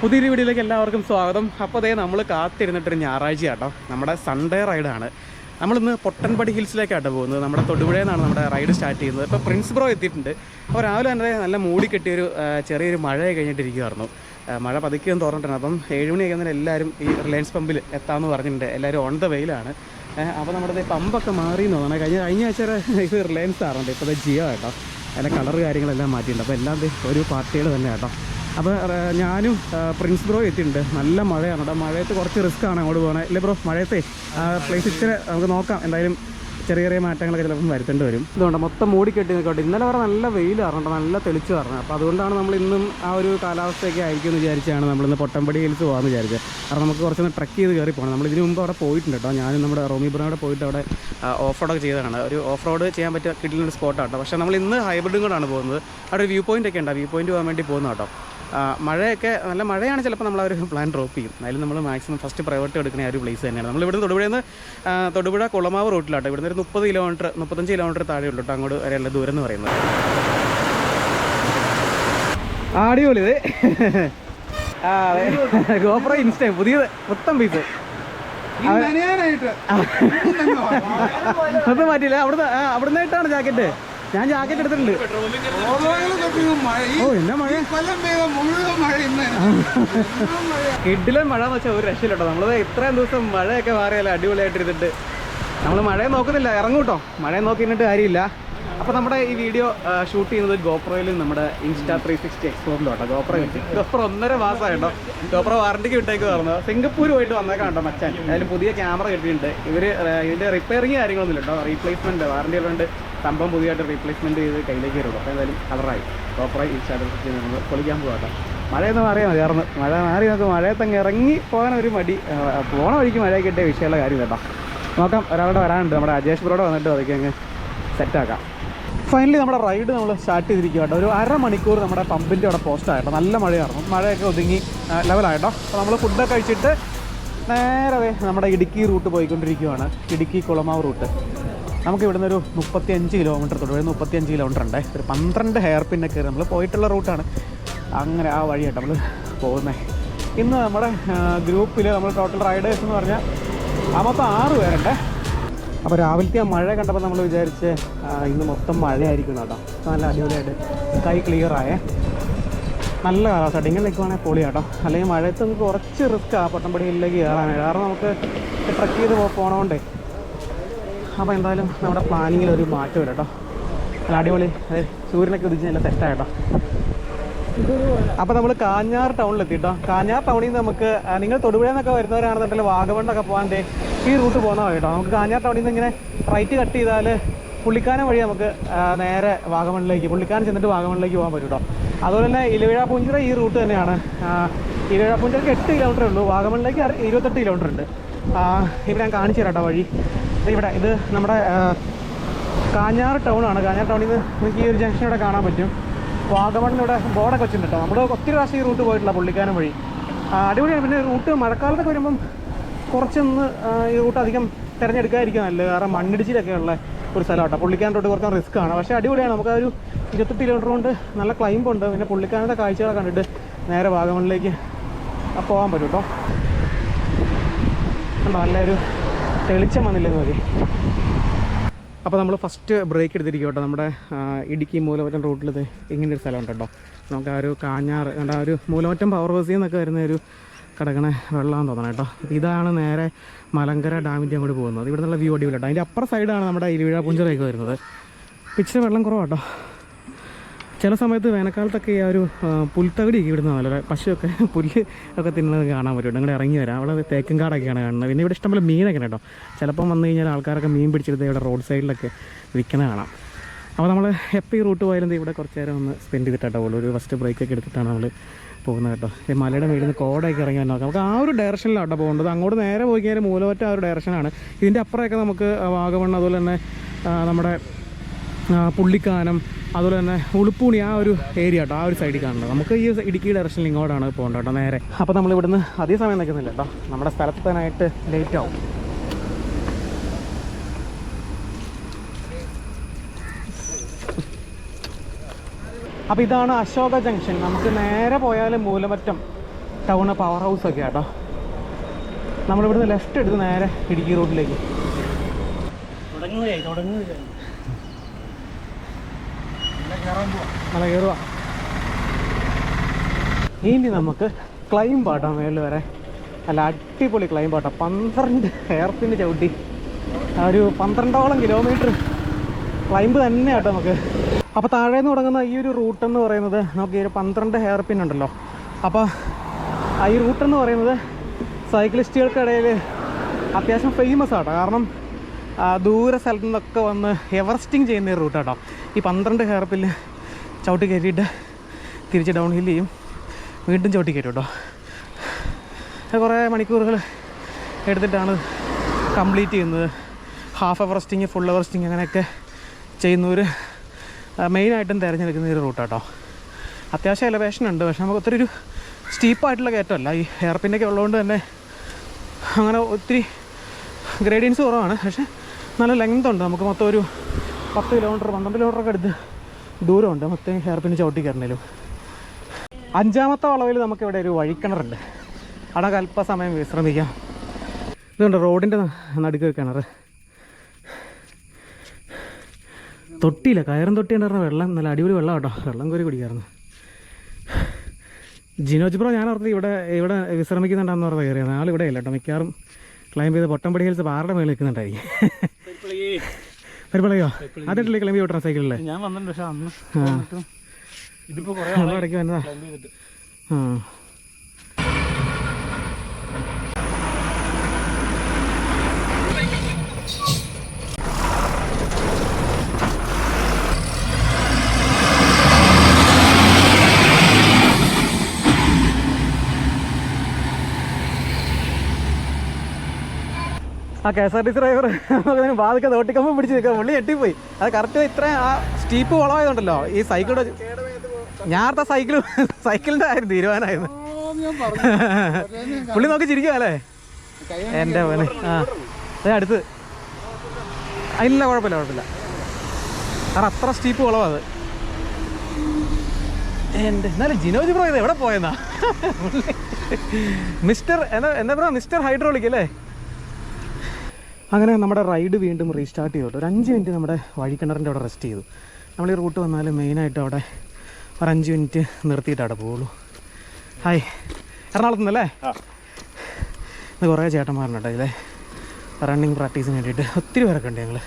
പുതിയൊരു വീഡിയോയിലേക്ക് എല്ലാവർക്കും സ്വാഗതം. അപ്പോൾ അതേ നമ്മൾ കാത്തിരുന്നിട്ടൊരു ഞായറാഴ്ച കേട്ടോ നമ്മുടെ സൺഡേ റൈഡാണ് നമ്മളിന്ന് പൊട്ടൻപടി ഹിൽസിലേക്കാട്ടോ പോകുന്നത്. നമ്മുടെ തൊടുപുഴയിൽ നിന്നാണ് നമ്മുടെ റൈഡ് സ്റ്റാർട്ട് ചെയ്യുന്നത്. ഇപ്പോൾ പ്രിൻസ് ബ്രോ എത്തിയിട്ടുണ്ട്. അപ്പോൾ രാവിലെ തന്നെ നല്ല മൂടി കെട്ടിയൊരു ചെറിയൊരു മഴ കഴിഞ്ഞിട്ടിരിക്കുമായിരുന്നു മഴ പതുക്കെ ഒന്ന് തുറന്നിട്ടുണ്ട് അപ്പം ഏഴ് മണിയൊക്കെ ആകുമ്പോൾ എല്ലാവരും ഈ റിലയൻസ് പമ്പിൽ എത്താമെന്ന് പറഞ്ഞിട്ടുണ്ട്. എല്ലാവരും ഓൺ ദ വെയിലാണ് അപ്പോൾ നമ്മുടെ പമ്പൊക്കെ മാറി എന്ന് പറഞ്ഞാൽ കഴിഞ്ഞ കഴിഞ്ഞ ആഴ്ച ഇത് റിലയൻസ് ആറുണ്ട് ഇപ്പോൾ ജിയോ കേട്ടോ അതിന്റെ കളർ കാര്യങ്ങളെല്ലാം മാറ്റിയിട്ടുണ്ട്. അപ്പോൾ എല്ലാം ഒരു പാർട്ടികൾ തന്നെ കേട്ടോ അപ്പോൾ ഞാനും പ്രിൻസ് ബ്രോ എത്തിയിട്ടുണ്ട്. നല്ല മഴയാണ് കേട്ടോ മഴയത്ത് കുറച്ച് റിസ്ക് ആണ് അങ്ങോട്ട് പോകണേ അല്ലേ ബ്രോ? മഴയത്തെ പ്ലേസ് ഇച്ചിരി നമുക്ക് നോക്കാം. എന്തായാലും ചെറിയ ചെറിയ മാറ്റങ്ങളൊക്കെ ചിലപ്പം വരുത്തേണ്ടി വരും. ഇതുകൊണ്ട് മൊത്തം മൂടി കെട്ടി നിൽക്കട്ടെ ഇന്നലെ വരെ നല്ല വെയിൽ കാരണം നല്ല തെളിച്ച് പറഞ്ഞു അപ്പോൾ അതുകൊണ്ടാണ് നമ്മൾ ഇന്നും ആ ഒരു കാലാവസ്ഥയൊക്കെ ആയിരിക്കും എന്ന് വിചാരിച്ചാണ് നമ്മളിന്ന് പൊട്ടമ്പടി ഹിൽസ് പോകാമെന്ന് വിചാരിച്ചത്. കാരണം നമുക്ക് കുറച്ചൊന്ന് ട്രക്ക് ചെയ്ത് കയറി പോകണം. നമ്മൾ ഇതിന് മുമ്പ് അവിടെ പോയിട്ടുണ്ട് കേട്ടോ ഞാനും നമ്മുടെ റോമി ബ്രോയുടെ പോയിട്ട് അവിടെ ഓഫ് റോഡൊക്കെ ചെയ്തതാണ്. ഒരു ഓഫ് റോഡ് ചെയ്യാൻ പറ്റിയ കിട്ടുന്ന ഒരു സ്പോട്ടാണ് കേട്ടോ പക്ഷേ നമ്മൾ ഇന്ന് ഹൈബ്രിഡും കൂടാണ് പോകുന്നത്. അവിടെ ഒരു വ്യൂ പോയിന്റ് ഒക്കെ ഉണ്ട്. വ്യൂ പോയിന്റ് പോകാൻ വേണ്ടി പോകുന്ന കേട്ടോ മഴയൊക്കെ നല്ല മഴയാണ് ചിലപ്പോൾ നമ്മൾ ആ ഒരു പ്ലാൻ ഡ്രോപ്പ് ചെയ്യും. അതിൽ നമ്മൾ മാക്സിമം ഫസ്റ്റ് പ്രയോറിറ്റി എടുക്കുന്ന ആ ഒരു പ്ലേസ് തന്നെയാണ്. നമ്മൾ ഇവിടുന്ന് തൊടുപുഴയിൽ നിന്ന് തൊടുപുഴ കുളമാവ് റൂട്ടിലാട്ടോ ഇവിടുന്ന് ഒരു മുപ്പത് കിലോമീറ്റർ മുപ്പത്തഞ്ച് കിലോമീറ്റർ താഴെ ഉള്ളൂ കേട്ടോ അങ്ങോട്ട് വരെയുള്ള ദൂരം എന്ന് പറയുന്നത്. അടിപൊളി ഇത്. ആ ഗോപ്രോ ഇൻസ്റ്റ പുതിയത് മൊത്തം പീസ് അത്. മാറ്റിയില്ല. അവിടുന്ന് അവിടുന്നായിട്ടാണ് അവിടുന്ന് ജാക്കറ്റ് ഞാൻ ജാക്കറ്റ് എടുത്തിട്ടുണ്ട്. ഓ മഴ? കിഡിലെ മഴ എന്ന് വെച്ചാൽ ഒരു രക്ഷയില്ലോ നമ്മളത് ഇത്രയും ദിവസം മഴയൊക്കെ മാറിയല്ലേ അടിപൊളിയായിട്ട് ഇരുന്നിട്ട്. നമ്മൾ മഴയെ നോക്കുന്നില്ല. ഇറങ്ങൂട്ടോ മഴയെ നോക്കിയിട്ട് കാര്യമില്ല. അപ്പോൾ നമ്മുടെ ഈ വീഡിയോ ഷൂട്ട് ചെയ്യുന്നത് ഗോപ്രോയിൽ നമ്മുടെ ഇൻസ്റ്റാ ത്രീ സിക്സ്റ്റി എക്സ്പോറിലും കേട്ടോ ഗോപ്രോ ഗോപ്രോ ഒന്നര മാസമായിട്ടോ ഗോപ്രോ വാറണ്ടിക്ക് വിട്ടേക്ക് പറഞ്ഞു. സിംഗപ്പൂർ പോയിട്ട് വന്നേക്കാം കേട്ടോ മച്ചാൻ. അതിൽ പുതിയ ക്യാമറ കിട്ടിയിട്ടുണ്ട്. ഇവർ ഇതിന്റെ റിപ്പയറിങ് കാര്യങ്ങളൊന്നും ഇല്ല കേട്ടോ റീപ്ലേസ്മെന്റ് വാറണ്ടി ഉള്ളതുകൊണ്ട് സംഭവം പുതിയതായിട്ട് റീപ്ലേസ്മെന്റ് ചെയ്ത് കയ്യിലേക്ക് വരുള്ളൂ അപ്പോൾ എന്തായാലും കളറായി പ്രോപ്പറായി ത്രീ സിക്സ്റ്റി നമ്മൾ പൊളിക്കാൻ പോകാം മഴയെന്ന് മാറിയാൽ മതി. മഴ മാറി നമുക്ക് മഴയത്തങ്ങ് ഇറങ്ങി പോകാൻ ഒരു മടി. പോണ വഴിക്ക് മഴ കിട്ടിയ വിഷയമുള്ള കാര്യം കേട്ടോ. നോക്കാം ഒരാളുടെ വരാനുണ്ട്. നമ്മുടെ അജേഷ് ബ്രോടെ വന്നിട്ട് അതൊക്കെ അങ്ങ് സെറ്റാക്കാം ഫൈനലി നമ്മുടെ റൈഡ് നമ്മൾ സ്റ്റാർട്ട് ചെയ്തിരിക്കുക കേട്ടോ. ഒരു അരമണിക്കൂർ നമ്മുടെ പമ്പിന്റെ അവിടെ പോസ്റ്റ് ആയിട്ടോ നല്ല മഴയായിരുന്നു. മഴയൊക്കെ ഒതുങ്ങി ലെവലായിട്ടോ അപ്പോൾ നമ്മൾ ഫുഡൊക്കെ കഴിച്ചിട്ട് നേരെ നമ്മുടെ ഇടുക്കി റൂട്ട് പോയിക്കൊണ്ടിരിക്കുകയാണ് ഇടുക്കി കുളമാവ് റൂട്ട് നമുക്ക് ഇവിടുന്ന് ഒരു മുപ്പത്തി അഞ്ച് കിലോമീറ്റർ തൊടുപുഴ മുപ്പത്തി അഞ്ച് കിലോമീറ്റർ ഉണ്ട്. ഒരു പന്ത്രണ്ട് ഹെയർ പിന്നൊക്കെ നമ്മൾ പോയിട്ടുള്ള റൂട്ടാണ് അങ്ങനെ ആ വഴിയായിട്ട് നമ്മൾ പോകുന്നത് ഇന്ന് നമ്മുടെ ഗ്രൂപ്പിൽ നമ്മൾ ടോട്ടൽ റൈഡേഴ്സ് എന്ന് പറഞ്ഞാൽ ആ മൊത്തം ആറ് പേരുണ്ട്. അപ്പോൾ രാവിലത്തെ ആ മഴ കണ്ടപ്പോൾ നമ്മൾ വിചാരിച്ച് ഇന്ന് മൊത്തം മഴയായിരിക്കും കേട്ടോ. നല്ല അടിപൊളിയായിട്ട് സ്കൈ ക്ലിയർ ആയേ. നല്ല കാലാവസ്ഥ. ഇങ്ങനെ നിൽക്കുവാണെങ്കിൽ പൊളി കേട്ടോ അല്ലെങ്കിൽ മഴയത്ത് നമുക്ക് കുറച്ച് റിസ്ക് ആ. പൊട്ടമ്പടി ഹില്ലിലേക്ക് കയറാനാണ് കാരണം നമുക്ക് ട്രക്ക് ചെയ്ത് പോ- പോണോണ്ടേ. അപ്പോൾ എന്തായാലും നമ്മുടെ പ്ലാനിങ്ങിൽ ഒരു മാറ്റം വരും കേട്ടോ. നല്ല അടിപൊളി അതെ സൂര്യനൊക്കെ ഉദിച്ച് നല്ല തെറ്റായിട്ടോ അപ്പോൾ നമ്മൾ കാഞ്ഞാർ ടൗണിൽ എത്തിട്ടോ. കാഞ്ഞാർ ടൗണിൽ നിന്ന് നമുക്ക് നിങ്ങൾ തൊടുപുഴയിൽ എന്നൊക്കെ വരുന്നവരാണെന്നുണ്ടെങ്കിൽ വാഗമണ്ണൊക്കെ പോകാൻ ഈ റൂട്ട് പോകുന്ന കേട്ടോ. നമുക്ക് കാഞ്ഞാർ ടൗണിൽ നിന്ന് ഇങ്ങനെ റൈറ്റ് കട്ട് ചെയ്താൽ പുള്ളിക്കാനം വഴി നമുക്ക് നേരെ വാഗമണിലേക്ക് പുള്ളിക്കാനം ചെന്നിട്ട് വാഗമണിലേക്ക് പോകാൻ പറ്റും കേട്ടോ. അതുപോലെ തന്നെ ഇലവിഴ പുഞ്ചിറ ഈ റൂട്ട് തന്നെയാണ്. ഇലവിഴ പൂഞ്ചിറക്ക് എട്ട് കിലോമീറ്റർ ഉള്ളൂ. വാഗമണിലേക്ക് അര- ഇരുപത്തെട്ട് കിലോമീറ്റർ ഉണ്ട്. ഇപ്പം ഞാൻ കാണിച്ചു തരാം കേട്ടോ വഴി. ഇവിടെ ഇത് നമ്മുടെ കാഞ്ഞാർ ടൗണാണ് കാഞ്ഞാർ ടൗണിൽ നിന്ന് നമുക്ക് ഈ ഒരു ജംഗ്ഷൻ ഇവിടെ കാണാൻ പറ്റും. വാഗമണ്ണിലൂടെ ബോർഡൊക്കെ വെച്ചിട്ടുണ്ട് കേട്ടോ നമ്മൾ ഒത്തിരി പ്രാവശ്യം ഈ റൂട്ട് പോയിട്ടില്ല പുള്ളിക്കാനം വഴി. അടിപൊളിയാണ്. പിന്നെ റൂട്ട് മഴക്കാലത്തൊക്കെ വരുമ്പം കുറച്ചൊന്ന് ഈ റൂട്ട് അധികം തിരഞ്ഞെടുക്കാതിരിക്കുക നല്ലത്. കാരണം മണ്ണിടിച്ചിലൊക്കെ ഉള്ള ഒരു സ്ഥലം കേട്ടോ പുള്ളിക്കാനം റൂട്ട് കുറച്ച് റിസ്ക് ആണ്. പക്ഷേ അടിപൊളിയാണ്. നമുക്ക് ഒരു ഇരുപത്തെട്ട് കിലോമീറ്റർ കൊണ്ട് നല്ല ക്ലൈംബ് ഉണ്ട്. പിന്നെ പുള്ളിക്കാനത്തെ കാഴ്ചകളെ കണ്ടിട്ട് നേരെ വാഗമണിലേക്ക് പോകാൻ പറ്റും കേട്ടോ കണ്ടോ നല്ലൊരു തെളിച്ചം വന്നില്ലെന്ന് മതി അപ്പോൾ നമ്മൾ ഫസ്റ്റ് ബ്രേക്ക് എടുത്തിരിക്കും കേട്ടോ. നമ്മുടെ ഇടുക്കി മൂലമറ്റം റൂട്ടിൽ ഇത് ഇങ്ങനെ ഒരു സ്ഥലമുണ്ട് കേട്ടോ നമുക്ക് ആ ഒരു കണ്ട ആ ഒരു മൂലമറ്റം പവർ ഹൗസിൽ നിന്നൊക്കെ വരുന്ന ഒരു കിടക്കണ വെള്ളമാണെന്ന് തോന്നണം കേട്ടോ. ഇതാണ് നേരെ മലങ്കര ഡാമിന്റെ അങ്ങോട്ട് പോകുന്നത്. ഇവിടെ നിന്നുള്ള വ്യൂ അടിപൊളി കേട്ടോ അതിന്റെ അപ്പുറ സൈഡാണ് നമ്മുടെ ഇരുവിഴ പുഞ്ചറയൊക്കെ വരുന്നത്. പിച്ചിരി വെള്ളം കുറവാട്ടോ ചില സമയത്ത് വേനൽക്കാലത്തൊക്കെ ഈ ഒരു പുൽത്തകടിയൊക്കെ ഇവിടുന്ന് നല്ല പശുവൊക്കെ പുല്ല് ഒക്കെ തിന്നുന്നത് കാണാൻ പറ്റും. ഇവിടെ ഇറങ്ങി വരാം. അവിടെ തേക്കും കാടൊക്കെയാണ് കാണുന്നത്. പിന്നെ ഇവിടെ ഇഷ്ടംപോലെ മീനൊക്കെ കേട്ടോ. ചിലപ്പം വന്നു കഴിഞ്ഞാൽ ആൾക്കാരൊക്കെ മീൻ പിടിച്ചെടുത്ത് ഇവിടെ റോഡ് സൈഡിലൊക്കെ വിൽക്കുന്നത് കാണാം. അപ്പോൾ നമ്മൾ എപ്പോൾ ഈ റൂട്ട് പോയാലും ഇവിടെ കുറച്ച് നേരം ഒന്ന് സ്പെൻഡ് ചെയ്തിട്ടാട്ടോ ഉള്ളൂ. ഒരു ഫസ്റ്റ് ബ്രേക്കൊക്കെ എടുത്തിട്ടാണ് നമ്മൾ പോകുന്നത് കേട്ടോ. ഈ മലയുടെ മേളിൽ നിന്ന് കോടയൊക്കെ ഇറങ്ങി വന്നാൽ നമുക്ക് ആ ഒരു ഡയറക്ഷനിലാണ് പോകേണ്ടത്. അങ്ങോട്ട് നേരെ പോയി കഴിഞ്ഞാൽ മൂലമറ്റ ആ ഒരു ഡയറക്ഷനാണ് ഇതിന്റെ അപ്പുറമൊക്കെ നമുക്ക് വാഗമൺ അതുപോലെ തന്നെ നമ്മുടെ പുള്ളിക്കാനം അതുപോലെ തന്നെ ഉളുപ്പൂണി ആ ഒരു ഏരിയ കേട്ടോ ആ ഒരു സൈഡിൽ കാണുന്നത്. നമുക്ക് ഈ ഇടുക്കി ഡയറക്ഷനിൽ ഇങ്ങോട്ടാണ് പോകേണ്ടത് കേട്ടോ നേരെ. അപ്പോൾ നമ്മൾ ഇവിടുന്ന് അതേ സമയം നിൽക്കുന്നില്ല കേട്ടോ. നമ്മുടെ സ്ഥലത്തെത്താനായിട്ട് ലേറ്റ് ആവും. അപ്പോൾ ഇതാണ് അശോക ജംഗ്ഷൻ നമുക്ക് നേരെ പോയാൽ മൂലമറ്റം ടൗണ് പവർ ഹൗസ് ഒക്കെ കേട്ടോ നമ്മളിവിടുന്ന് ലെഫ്റ്റ് എടുത്ത് നേരെ ഇടുക്കി റോഡിലേക്ക് തുടങ്ങുകയായി തുടങ്ങുകയായി. നല്ല കയറുക ഇനി നമുക്ക് ക്ലൈം പാട്ടാ മേളിൽ വരെ. അല്ല അടിപൊളി ക്ലൈം പാട്ടാ പന്ത്രണ്ട് ഹെയർപ്പിന് ചവിട്ടി. ഒരു പന്ത്രണ്ടോളം കിലോമീറ്റർ ക്ലൈംബ് തന്നെ ആട്ടോ നമുക്ക്. അപ്പോൾ താഴെ നിന്ന് തുടങ്ങുന്ന ഈ ഒരു റൂട്ട് എന്ന് പറയുന്നത് നമുക്ക് ഈ ഒരു പന്ത്രണ്ട് ഹെയർ പിൻ ഉണ്ടല്ലോ. അപ്പോൾ ഈ റൂട്ട് എന്ന് പറയുന്നത് സൈക്ലിസ്റ്റുകൾക്കിടയിൽ അത്യാവശ്യം ഫേമസ് ആട്ടോ. കാരണം ദൂര സ്ഥലത്തു നിന്നൊക്കെ വന്ന് എവറസ്റ്റിംഗ് ചെയ്യുന്ന ഒരു റൂട്ടാട്ടോ ഈ പന്ത്രണ്ട് ഹെയർപ്പിൽ ചവിട്ടി കയറ്റിയിട്ട് തിരിച്ച് ഡൗൺ ഹിൽ ചെയ്യും. വീണ്ടും ചവിട്ടി കയറ്റും കേട്ടോ കുറേ മണിക്കൂറുകൾ എടുത്തിട്ടാണ് കംപ്ലീറ്റ് ചെയ്യുന്നത്. ഹാഫ് എവറസ്റ്റിങ് ഫുൾ എവറസ്റ്റിങ് അങ്ങനെയൊക്കെ ചെയ്യുന്നവർ മെയിനായിട്ടും തിരഞ്ഞെടുക്കുന്ന ഒരു റൂട്ടാട്ടോ അത്യാവശ്യം എലവേഷൻ ഉണ്ട് പക്ഷെ നമുക്ക് ഒത്തിരി ഒരു സ്റ്റീപ്പായിട്ടുള്ള കയറ്റമല്ല. ഈ ഹെയർ പിന്നൊക്കെ ഉള്ളതുകൊണ്ട് തന്നെ അങ്ങനെ ഒത്തിരി ഗ്രേഡിയൻസ് കുറവാണ്. പക്ഷെ നല്ല ലെങ്ത് ഉണ്ട്. നമുക്ക് മൊത്തം ഒരു പത്ത് കിലോമീറ്റർ പന്ത്രണ്ട് കിലോമീറ്റർ ഒക്കെ അടുത്ത് ദൂരമുണ്ട്. മൊത്തം ഹെയർ പിന്നെ ചവിട്ടി കയറണേലും. അഞ്ചാമത്തെ വളവിൽ നമുക്കിവിടെ ഒരു വഴിക്കിണറുണ്ട്. അവിടെ അല്പസമയം വിശ്രമിക്കാം. ഇതുണ്ട് റോഡിന്റെ നടുക്ക് കിണർ തൊട്ടിയില്ല കയറും തൊട്ടി ഉണ്ടായിരുന്ന വെള്ളം നല്ല അടിപൊളി വെള്ളം കേട്ടോ. വെള്ളം കോരി കുടിക്കായിരുന്നു. ജിനോജ് ബ്രോ ഞാൻ ഓർത്തത് ഇവിടെ ഇവിടെ വിശ്രമിക്കുന്നുണ്ടെന്ന് പറഞ്ഞാൽ കയറിയത് ആൾ ഇല്ല കേട്ടോ. മിക്കവാറും ക്ലൈംബ് ചെയ്ത് പൊട്ടമ്പടി ഹിൽസ് പാറയുടെ മേളിൽ നിൽക്കുന്നുണ്ടായിരിക്കും. പരിപാടിയോ ആദ്യമായിട്ടില്ലേ കിളമ്പി ചെയ്തോ സൈക്കിളിൽ ഞാൻ വന്നിട്ടുണ്ട് പക്ഷെ അന്ന് ഇതിപ്പോ കുറെ വന്നതാ. ആ. ആ K S R T C driver നമുക്കതിന് വാതൊക്കെ തോട്ടിക്കമ്പം പിടിച്ച് നിൽക്കാം പുള്ളി ഞെട്ടിപ്പോയി. അത് കറക്റ്റ് ഇത്ര ആ സ്റ്റീപ്പ് വളമായതുണ്ടല്ലോ ഈ സൈക്കിളുടെ ഞാനത്തെ സൈക്കിൾ സൈക്കിളിന്റെ ആയിരുന്നു തീരുമാനമായിരുന്നു. പുള്ളി നോക്കി ചിരിക്കുക അല്ലേ? എന്റെ പോലെ ആ. അതെ അടുത്ത്. ഇല്ല കുഴപ്പമില്ല കുഴപ്പമില്ല. കാരണം അത്ര സ്റ്റീപ്പ് അത്. എന്റെ എന്നാലും ജിനോജി ബ്രോ ഇത് എവിടെ പോയെന്നാ? മിസ്റ്റർ എന്താ എന്താ പറയുക മിസ്റ്റർ ഹൈഡ്രോളിക് അല്ലേ? അങ്ങനെ നമ്മുടെ റൈഡ് വീണ്ടും റീസ്റ്റാർട്ട് ചെയ്തു. ഒരു അഞ്ച് മിനിറ്റ് നമ്മുടെ വഴിക്കിണറിന്റെ അവിടെ റെസ്റ്റ് ചെയ്തു. നമ്മൾ ഈ റൂട്ട് വന്നാൽ മെയിനായിട്ട് അവിടെ ഒരു അഞ്ച് മിനിറ്റ് നിർത്തിയിട്ട് അവിടെ പോവുള്ളൂ. ഹായ് എറണാകുളത്ത് നിന്നല്ലേ ഇന്ന് കുറേ ചേട്ടന്മാരുണ്ട് ഇതിലെ റണ്ണിങ് പ്രാക്ടീസിന് വേണ്ടിയിട്ട്. ഒത്തിരി പേരൊക്കെ ഉണ്ട് ഞങ്ങൾ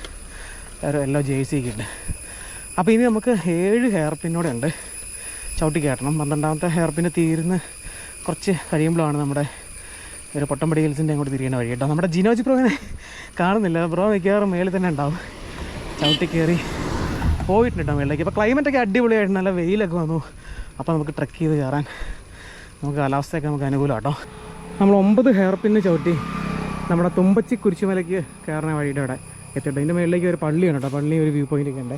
എല്ലാം ജേഴ്സിയൊക്കെ ഉണ്ട്. അപ്പോൾ ഇനി നമുക്ക് ഏഴ് ഹെയർ പിന്നോടെ ഉണ്ട്. ചവിട്ടി കയറ്റണം പന്ത്രണ്ടാമത്തെ ഹെയർ പിന്നെ തീരുന്ന കുറച്ച് കഴിയുമ്പോഴാണ് നമ്മുടെ ഒരു പൊട്ടമ്പടി ഹിൽസിന്റെ അങ്ങോട്ട് തിരിയുന്ന വഴി കേട്ടോ. നമ്മുടെ ജിനോജി ബ്രോവിനെ കാണുന്നില്ല. ബ്രോ മിക്കവാറും മേളിൽ തന്നെ ഉണ്ടാവും. ചവിട്ടി കയറി പോയിട്ടുണ്ട് മേളിലേക്ക്? ഇപ്പോൾ ക്ലൈമറ്റൊക്കെ അടിപൊളിയായിട്ട് നല്ല വെയിലൊക്കെ വന്നു. അപ്പോൾ നമുക്ക് ട്രക്ക് ചെയ്ത് കയറാൻ നമുക്ക് കാലാവസ്ഥയൊക്കെ നമുക്ക് അനുകൂലം കേട്ടോ നമ്മൾ ഒമ്പത് ഹെയർ പിന്ന് ചവിട്ടി നമ്മുടെ തുമ്പച്ചി കുരിശുമലയ്ക്ക് കയറുന്ന വഴിയുടെ അവിടെ എത്തിയിട്ട് ഇതിന്റെ മേളിലേക്ക് ഒരു പള്ളിയാണ് കേട്ടോ. പള്ളി ഒരു വ്യൂ പോയിന്റ് ഒക്കെ ഉണ്ട്.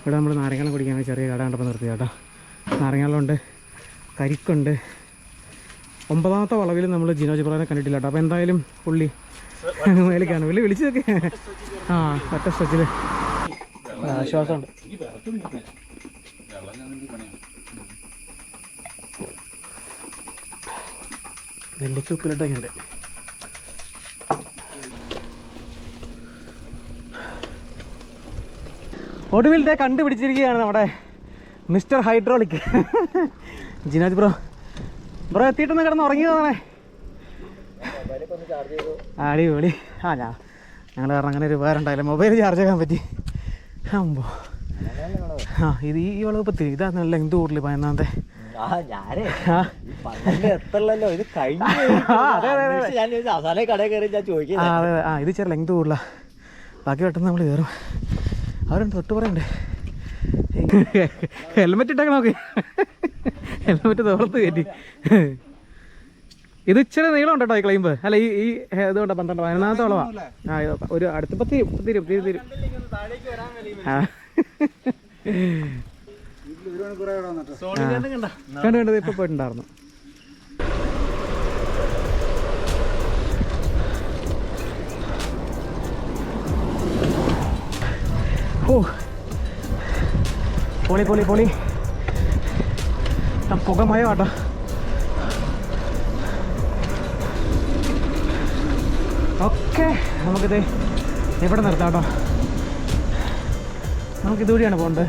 ഇവിടെ നമ്മൾ നാരങ്ങാളം കുടിക്കാൻ ചെറിയ കട കണ്ടപ്പോൾ നിർത്തി കേട്ടോ. നാരങ്ങളുണ്ട് കരിക്കുണ്ട് ഒമ്പതാമത്തെ വളവിൽ നമ്മൾ ജിനോജ് പ്രാനെ കണ്ടിട്ടില്ല കേട്ടോ. അപ്പോൾ എന്തായാലും പുള്ളി മേലേക്കാണ്. പുള്ളി വിളിച്ചതൊക്കെ ആ ഒറ്റ സ്ട്രെച്ചിൽ ആശ്വാസമുണ്ട് നെല്ലിക്ക് ഉപ്പിലിട്ടൊക്കെ ഉണ്ട്. ഒടുവിൽ ദേ കണ്ടുപിടിച്ചിരിക്കുകയാണ് നമ്മുടെ mister hydraulic. Jinaj bro bro എത്തിയിട്ടൊന്ന് കിടന്ന് ഉറങ്ങിയതാണേ അടിപൊളി. ആ ഞാ ഞങ്ങൾ കാരണം അങ്ങനെ ഒരു ഉപകാരം ഉണ്ടായില്ല. മൊബൈൽ ചാർജ് ആക്കാൻ പറ്റി. ആകുമ്പോൾ ആ ഇത് ഈ വളവ് പത്തി ഇതാ നല്ല എന്ത് കൂടുതൽ പതിനൊന്നാമത്തെ ആ ഇത് ചെറിയ ലെങ്ത് കൂടുതല ബാക്കി പെട്ടെന്ന് നമ്മൾ കയറും അവരുണ്ട് തൊട്ട് പറയണ്ടേ ഹെൽമെറ്റ് ഇട്ടൊക്കെ നോക്ക്. ഹെൽമെറ്റ് തോർത്ത് കയറ്റി. ഇത് ഇച്ചിരി നീളം ഉണ്ട് കേട്ടോ ഈ ക്ലൈമ്പ് അല്ല ഈ ഈ ഇതുകൊണ്ട് പന്ത്രണ്ട് പതിനൊന്നാമത്തോളം ആ ഇത് ഒരു അടുത്ത പത്തി തിരും തിരും തിരും ആ. കണ്ടു? കണ്ടത് ഇപ്പൊ പോയിട്ടുണ്ടായിരുന്നു. ഓ. പൊളി പൊളി പൊളി. പുക മയമാട്ടോ ഓക്കെ നമുക്കിത് ഇവിടെ നിർത്താം കേട്ടോ. നമുക്കിതുവഴിയാണ് പോകേണ്ടത്.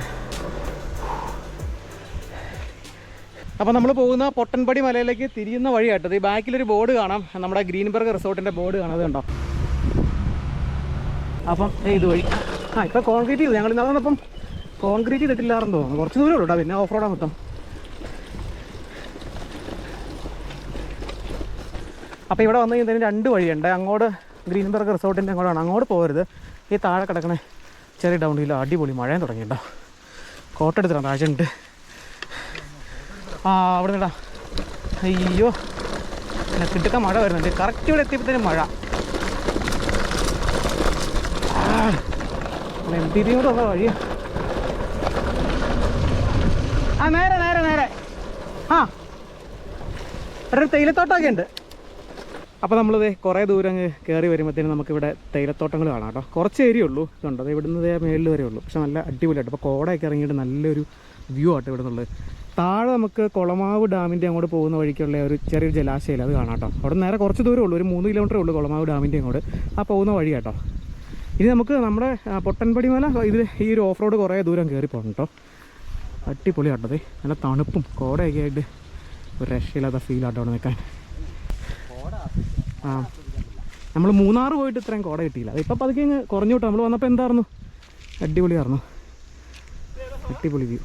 അപ്പോൾ നമ്മൾ പോകുന്ന പൊട്ടൻപടി മലയിലേക്ക് തിരിയുന്ന വഴിയായിട്ടത് ഈ ബാക്കിലൊരു ബോർഡ് കാണാം. നമ്മുടെ ഗ്രീൻബർഗ് റിസോർട്ടിന്റെ ബോർഡ് കാണാതെ ഉണ്ടോ അപ്പം ഇതുവഴി. ആ ഇപ്പോൾ കോൺക്രീറ്റ് ചെയ്തു. ഞങ്ങൾ ഇന്നാളപ്പം കോൺക്രീറ്റ് ചെയ്തിട്ടില്ലാറെന്ന് തോന്നുന്നു. കുറച്ച് ദൂരം ഉള്ളൂ കേട്ടോ. പിന്നെ ഓഫ് റോഡാണ് മൊത്തം. അപ്പോൾ ഇവിടെ വന്നു കഴിഞ്ഞാൽ രണ്ട് വഴിയുണ്ട്. അങ്ങോട്ട് ഗ്രീൻബർഗ് റിസോർട്ടിന്റെ അങ്ങോട്ടാണ്. അങ്ങോട്ട് പോകരുത് ഈ താഴെ കിടക്കണേ ചെറിയ ഡൗൺ ഹില്ല അടിപൊളി മഴയും തുടങ്ങിയിട്ടുണ്ടോ കോട്ട എടുത്തിട്ടാണ് താഴെ ഉണ്ട് ആ അവിടെ നിന്നാ അയ്യോ കിട്ടുക്ക മഴ വരുന്നുണ്ട്. കറക്റ്റ് ഇവിടെ എത്തിയപ്പോഴത്തേനും മഴ. എന്തിരിയോട് ടി വഴി ആ നേരെ നേരെ നേരെ. ആ. ഒരു തേയിലത്തോട്ടമൊക്കെ ഉണ്ട്. അപ്പോൾ നമ്മളിത് കുറേ ദൂരം അങ്ങ് കയറി വരുമ്പോഴത്തേനും നമുക്കിവിടെ തേയിലത്തോട്ടങ്ങൾ കാണാം കേട്ടോ. കുറച്ച് ഏരിയ ഉള്ളൂ. ഇതുണ്ട്. അത് ഇവിടുന്ന് മേളിൽ വരെ ഉള്ളൂ. പക്ഷെ നല്ല അടിപൊളിയായിട്ട്. അപ്പോൾ കോടയൊക്കെ ഇറങ്ങിയിട്ട് നല്ലൊരു വ്യൂ ആട്ടോ ഇവിടെ നിന്നുള്ളത് താഴെ നമുക്ക് കുളമാവ് ഡാമിന്റെ അങ്ങോട്ട് പോകുന്ന വഴിക്കുള്ള ഒരു ചെറിയൊരു ജലാശയം അത് കാണാം കേട്ടോ. അവിടെ നേരെ കുറച്ച് ദൂരം ഉള്ളൂ. ഒരു മൂന്ന് കിലോമീറ്റർ ഉള്ളൂ കുളമാവ് ഡാമിന്റെ അങ്ങോട്ട് ആ പോകുന്ന വഴി കേട്ടോ. ഇനി നമുക്ക് നമ്മുടെ പൊട്ടൻപടി മല ഇത് ഈ ഒരു ഓഫ് റോഡ് കുറേ ദൂരം കയറി പോകണം കേട്ടോ. അടിപൊളി കേട്ടത് നല്ല തണുപ്പും കോടയൊക്കെ ആയിട്ട് ഒരു രക്ഷയില്ലാത്ത ഫീലാട്ടോ അവിടെ നിൽക്കാൻ. ആ. നമ്മൾ മൂന്നാർ പോയിട്ട് ഇത്രയും കോട കിട്ടിയില്ല. അതിപ്പോൾ പതുക്കെ ഇങ്ങ് കുറഞ്ഞു കിട്ടും നമ്മൾ വന്നപ്പോൾ എന്തായിരുന്നു അടിപൊളിയായിരുന്നു അടിപൊളി വ്യൂ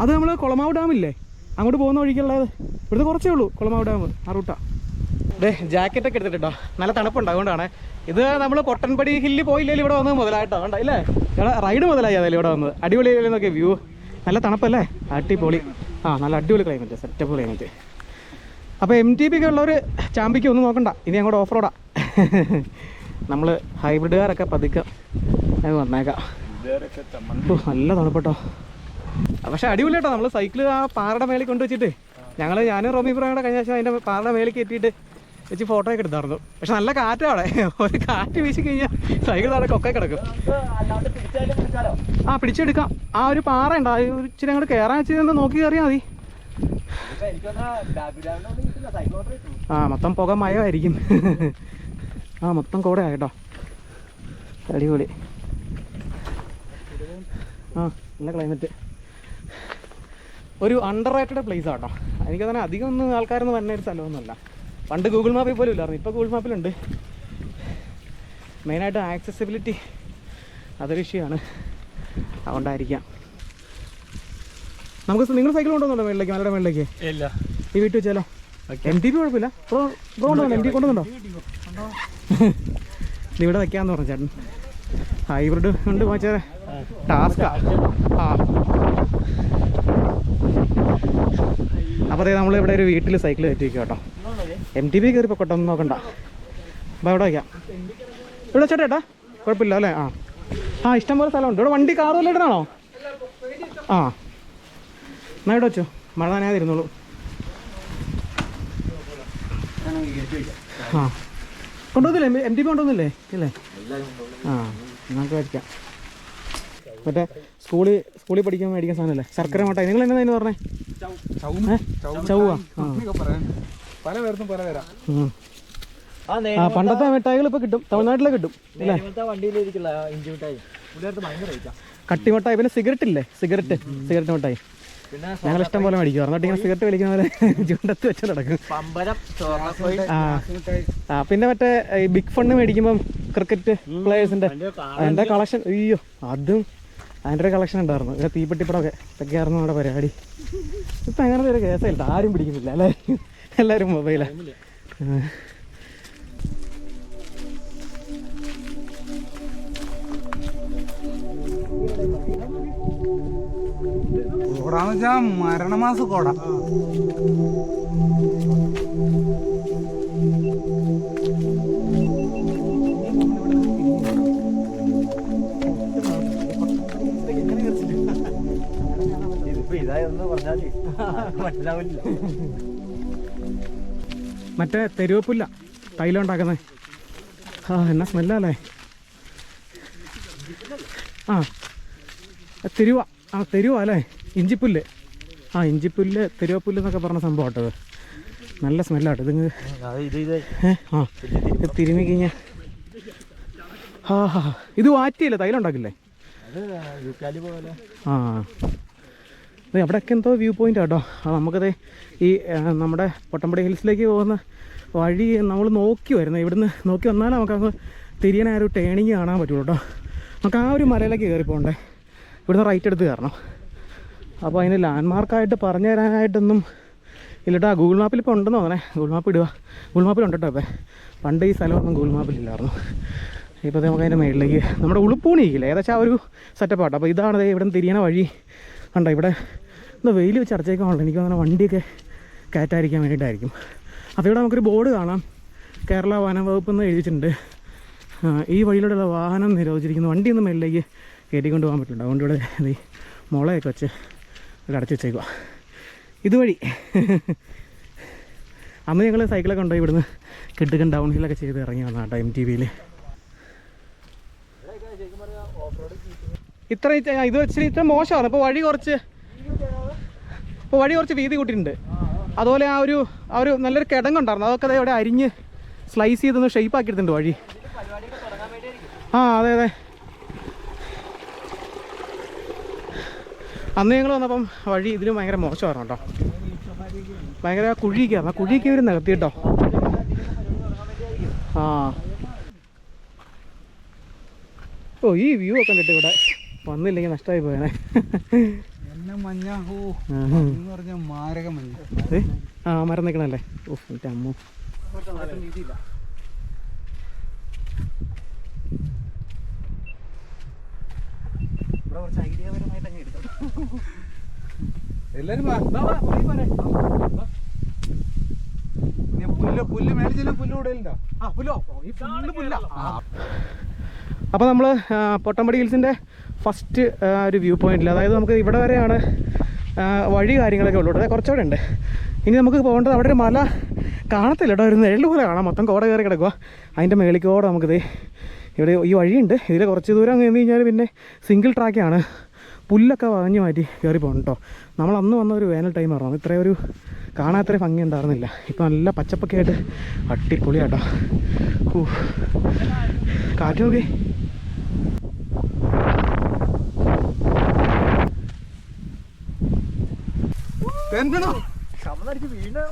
അത് നമ്മൾ കുളമാവ് ഡാമില്ലേ അങ്ങോട്ട് പോകുന്ന വഴിക്കുള്ളത് ഇവിടുന്ന് കുറച്ചേ ഉള്ളൂ കുളമാവ് ഡാം ആ റൂട്ടാ. ദേ ജാക്കറ്റൊക്കെ എടുത്തിട്ടുണ്ടോ നല്ല തണുപ്പുണ്ട് അതുകൊണ്ടാണ്. ഇത് നമ്മൾ പൊട്ടൻപടി ഹില്ലിൽ പോയില്ലെങ്കിൽ ഇവിടെ വന്നത് മുതലായിട്ടോ ഉണ്ടല്ലേ ഇവിടെ റൈഡ് മുതലായി അതല്ലേ ഇവിടെ വന്നത്. അടിപൊളി നോക്കിയ വ്യൂ നല്ല തണുപ്പല്ലേ? അടിപൊളി. ആ നല്ല അടിപൊളി ക്ലൈമറ്റ് സെറ്റപ്പ് ക്ലൈമറ്റ് അപ്പോൾ എം ടി പിക്ക് ഒക്കെ ഉള്ളവർ ചാമ്പിക്ക് ഒന്നും നോക്കണ്ട. ഇനി അങ്ങോട്ട് ഓഫ് റോഡാ നമ്മൾ ഹൈബ്രിഡുകാരൊക്കെ പതുക്കെ അത് വന്നേക്കാം. നല്ല തണുപ്പട്ടോ. പക്ഷെ അടിപൊളി കേട്ടോ നമ്മൾ സൈക്കിൾ ആ പാറയുടെ മേളിൽ കൊണ്ടുവച്ചിട്ട് ഞങ്ങൾ ഞാനും റോമി പ്രായുടെ കഴിഞ്ഞ ശേഷം അതിന്റെ പാറയുടെ മേളിൽ കയറ്റിയിട്ട് വെച്ച് ഫോട്ടോ ഒക്കെ എടുത്തായിരുന്നു. പക്ഷെ നല്ല കാറ്റാണ് അവിടെ. ഒരു കാറ്റ് വീശി കഴിഞ്ഞാൽ സൈക്കിൾ താഴെ കൊക്കെ കിടക്കും. ആ പിടിച്ചെടുക്കാം. ആ ഒരു പാറ ഉണ്ട് ആ ഒരു ഇച്ചിരി അങ്ങോട്ട് കയറാൻ വെച്ച് നോക്കി കയറിയാൽ മതി. ആ മൊത്തം പുക മയമായിരിക്കും. ആ മൊത്തം കൂടെ ആയിട്ടോ അടിപൊളി. ആ നല്ല ക്ലൈമറ്റ് ഒരു അണ്ടർ റേറ്റഡ് പ്ലേസ് ആട്ടോ എനിക്ക് തന്നെ അധികം ഒന്നും ആൾക്കാരൊന്നും വരുന്ന ഒരു സ്ഥലമൊന്നുമല്ല. പണ്ട് ഗൂഗിൾ മാപ്പിൽ പോലും ഇല്ലായിരുന്നു. ഇപ്പോൾ ഗൂഗിൾ മാപ്പിലുണ്ട് മെയിനായിട്ട് ആക്സസിബിലിറ്റി അതൊരു വിഷയമാണ് അതുകൊണ്ടായിരിക്കാം. നമുക്ക് നിങ്ങൾ സൈക്കിൾ കൊണ്ടുവന്നുണ്ടോ മേളിലേക്ക്? മലയുടെ മേളിലേക്ക്? ഇല്ല. ഈ വീട്ടിൽ വെച്ചാലോ? എം ടി പി കുഴപ്പമില്ല. ബ്രോ ബ്രോ കൊണ്ടുവന്നോ? എം ടി കൊണ്ടുവന്നുണ്ടോ ഇത് ഇവിടെ വെക്കാന്ന് പറഞ്ഞു ചേട്ടൻ. ഹൈബ്രിഡ് ഉണ്ട് മറ്റേ ടാസ്കാ ആ. അപ്പോൾ അതെ നമ്മളിവിടെ ഒരു വീട്ടിൽ സൈക്കിൾ കയറ്റി വയ്ക്കുക കേട്ടോ എം ടി പി കയറി പൊക്കോട്ടെ ഒന്നും നോക്കണ്ട. അപ്പോൾ ഇവിടെ വയ്ക്കാം ഇവിടെ ചേട്ടാ ഏട്ടാ. കുഴപ്പമില്ല അല്ലേ? ആ. ആ ഇഷ്ടംപോലെ സ്ഥലമുണ്ട്. ഇവിടെ വണ്ടി കാർ ഇടുന്നാണോ ആ. എന്നാ ഇവിടെ വെച്ചോ? മഴ നനയാതിരുന്നോളൂ ആ. കൊണ്ടുവന്നില്ലേ? എം ടി പി കൊണ്ടുവന്നില്ലേ? ഇല്ലേ? ആ നമുക്ക് മേടിക്കാം. മറ്റേ സ്കൂളിൽ സ്കൂളിൽ പഠിക്കാൻ മേടിക്കാൻ സാധനമല്ലേ? ശർക്കര മട്ടായി. നിങ്ങൾ എന്നാ അതിന് പറഞ്ഞേ? ഏ? ചൗവ. ആ. പല പേർക്കും പല പേരാ. ഉം. ആ ആ പണ്ടത്തെ മിഠായികൾ ഇപ്പൊ കിട്ടും. തമിഴ്നാട്ടിലെ കിട്ടും. കട്ടി മിഠായി. പിന്നെ സിഗരറ്റ്. ഇല്ലേ സിഗരറ്റ് സിഗരറ്റ് മിഠായി. ഞങ്ങൾ ഇഷ്ടം പോലെ മേടിക്കും. എന്നിട്ട് ഇങ്ങനെ സിഗരറ്റ് വലിക്കുന്ന പോലെ ചൂണ്ടത്ത് വെച്ച് നടക്കും. ആ. പിന്നെ മറ്റേ ഈ ബിഗ് ഫണ്ട് മേടിക്കുമ്പം ക്രിക്കറ്റ് പ്ലേയേഴ്സിന്റെ എന്റെ കളക്ഷൻ അയ്യോ അതും അതിന്റെ ഒരു കളക്ഷൻ ഉണ്ടായിരുന്നു. പിന്നെ തീപ്പെട്ടിപ്പടമൊക്കെ ഇതൊക്കെയായിരുന്നു നമ്മുടെ പരിപാടി. ഇപ്പം അങ്ങനത്തെ ഒരു കേസല്ല ആരും പിടിക്കുന്നില്ല അല്ലേ? എല്ലാവരും മൊബൈലാണ് കോടാന്ന് വെച്ചാ മരണമാസ കോട. മറ്റേ തെരുവപ്പുല്ല തൈലം ഉണ്ടാക്കുന്നത് ആ എന്നാ സ്മെല്ലല്ലേ? ആ തെരുവ ആ തെരുവ അല്ലേ? ഇഞ്ചിപ്പുല്ല്. ആ ഇഞ്ചിപ്പുല്ല് തെരുവപ്പുല്ല് എന്നൊക്കെ പറഞ്ഞ സംഭവം കേട്ടത് നല്ല സ്മെല്ലാട്ടോ ഇത് ഇത് ഇത്. ആ ഇത് തിരുമി കഴിഞ്ഞാൽ ആ ഹാ ഇത് വാറ്റിയല്ലേ? തൈലം ഉണ്ടാക്കില്ലേ? ആ ദേ അവിടെയൊക്കെ എന്തോ വ്യൂ പോയിന്റ് ആട്ടോ. ആ നമുക്കത് ഈ നമ്മുടെ പൊട്ടമ്പടി ഹിൽസിലേക്ക് പോകുന്ന വഴി നമ്മൾ നോക്കി വരുന്നത് ഇവിടുന്ന് നോക്കി വന്നാലും നമുക്ക് അങ്ങ് തിരിയണ ആ ഒരു ടേണിങ് കാണാൻ പറ്റുള്ളൂ കേട്ടോ നമുക്ക് ആ ഒരു മലയിലേക്ക് കയറി പോകണ്ടേ ഇവിടുന്ന് റൈറ്റ് എടുത്ത് കയറണം. അപ്പോൾ അതിന് ലാൻഡ് മാർക്കായിട്ട് പറഞ്ഞു തരാനായിട്ടൊന്നും ഇല്ലട്ടാ ഗൂഗിൾ മാപ്പിൽ ഇപ്പോൾ ഉണ്ടെന്ന് തോന്നണേ. ഗൂഗിൾ മാപ്പ് ഇടുക. ഗൂഗിൾ മാപ്പിൽ ഉണ്ട് കേട്ടോ പണ്ട് ഈ സ്ഥലമൊന്നും ഗൂഗിൾ മാപ്പിലില്ലായിരുന്നു ഇപ്പോൾ നമുക്ക് അതിന്റെ മേളിലേക്ക് നമ്മുടെ ഉളുപ്പൂണി ഇല്ലേ ഏകദേശം ആ ഒരു സെറ്റപ്പാട്ടോ അപ്പോൾ ഇതാണ് ഇവിടെ തിരിയണ വഴി. കണ്ടോ ഇവിടെ എന്താ വെയിൽ വെച്ച് അടച്ചേക്കാണല്ലോ എനിക്ക് അങ്ങനെ വണ്ടിയൊക്കെ കയറ്റാതിരിക്കാൻ വേണ്ടിയിട്ടായിരിക്കും. അപ്പോൾ ഇവിടെ നമുക്കൊരു ബോർഡ് കാണാം. കേരള വനം വകുപ്പ് എന്ന് എഴുതിയിട്ടുണ്ട്. ഈ വഴിയിലൂടെയുള്ള വാഹനം നിരോധിച്ചിരിക്കുന്നു. വണ്ടിയൊന്നും മേളിലേക്ക് കയറ്റിക്കൊണ്ട് പോകാൻ പറ്റില്ല. അതുകൊണ്ട് ഇവിടെ മുളയൊക്കെ വെച്ച് ഇവിടെ അടച്ചു വെച്ചേക്കുക ഇതുവഴി അന്ന് ഞങ്ങൾ സൈക്കിളൊക്കെ ഉണ്ടോ? ഇവിടുന്ന് കിട്ടുകൻ ഡൗൺ ഹില്ലൊക്കെ ചെയ്ത് ഇറങ്ങി വന്ന എം ടി വിയിൽ ഇത്ര ഇത് ഇത് വെച്ചിട്ട് ഇത്ര മോശമാണ്. ഇപ്പോൾ വഴി കുറച്ച് ഇപ്പോൾ വഴി കുറച്ച് വീതി കൂട്ടിയിട്ടുണ്ട്. അതുപോലെ ആ ഒരു ആ ഒരു നല്ലൊരു കിടങ്ങുണ്ടായിരുന്നു അതൊക്കെ ദേ ഇവിടെ അരിഞ്ഞ് സ്ലൈസ് ചെയ്തൊന്ന് ഷേപ്പ് ആക്കിയിട്ടുണ്ട് വഴി. ആ അതെ അതെ. അന്ന് ഞങ്ങൾ വന്നപ്പം വഴി ഇതിലും ഭയങ്കര മോശമായിരുന്നു കേട്ടോ ഭയങ്കര കുഴിക്കായിരുന്നു. ആ കുഴിക്ക് ഇവർ നികത്തി കേട്ടോ ആ. ഓ ഈ വ്യൂ ഒക്കെ കണ്ടിട്ട് ഇവിടെ വന്നില്ലെങ്കിൽ നഷ്ടമായി പോയനെ. ആ. മരം നിൽക്കണല്ലേ ഓ എന്റെ അമ്മ. ഇവിടെ കുറച്ച് എല്ലാരും പുല്ല് പുല്ല് മേടിച്ചാലും പുല്ല് ഇല്ല ആ പുല്ലോ. ഈ പുല്ല അപ്പോൾ നമ്മൾ പൊട്ടമ്പടി ഹിൽസിന്റെ ഫസ്റ്റ് ഒരു വ്യൂ പോയിന്റിൽ അതായത് നമുക്ക് ഇവിടെ വരെയാണ് വഴി കാര്യങ്ങളൊക്കെ ഉള്ളൂ. അതായത് കുറച്ചുകൂടെ ഉണ്ട്. ഇനി നമുക്ക് പോകേണ്ടത് അവിടെ ഒരു മല കാണത്തില്ല ഒരു നെഴൽ പോലെ കാണാം. മൊത്തം കോട കയറി കിടക്കുക അതിന്റെ മേളിക്കോടെ നമുക്കിത് ഇവിടെ ഈ വഴിയുണ്ട്. ഇതിൽ കുറച്ച് ദൂരം ചെന്ന് കഴിഞ്ഞാൽ പിന്നെ സിംഗിൾ ട്രാക്കാണ് പുല്ലൊക്കെ വാങ്ങി മാറ്റി കയറി പോകണം കേട്ടോ നമ്മൾ അന്ന് വന്ന ഒരു വേനൽ ടൈം ആയിരുന്നു ഇത്രയും ഒരു കാണാൻ അത്ര ഭംഗി ഉണ്ടായിരുന്നില്ല ഇപ്പം നല്ല പച്ചപ്പൊക്കെ ആയിട്ട് അടിപൊളിയാട്ടോ ഓ കാറ്റ് നോക്കി ശബ്ദടിച്ച് വീണ്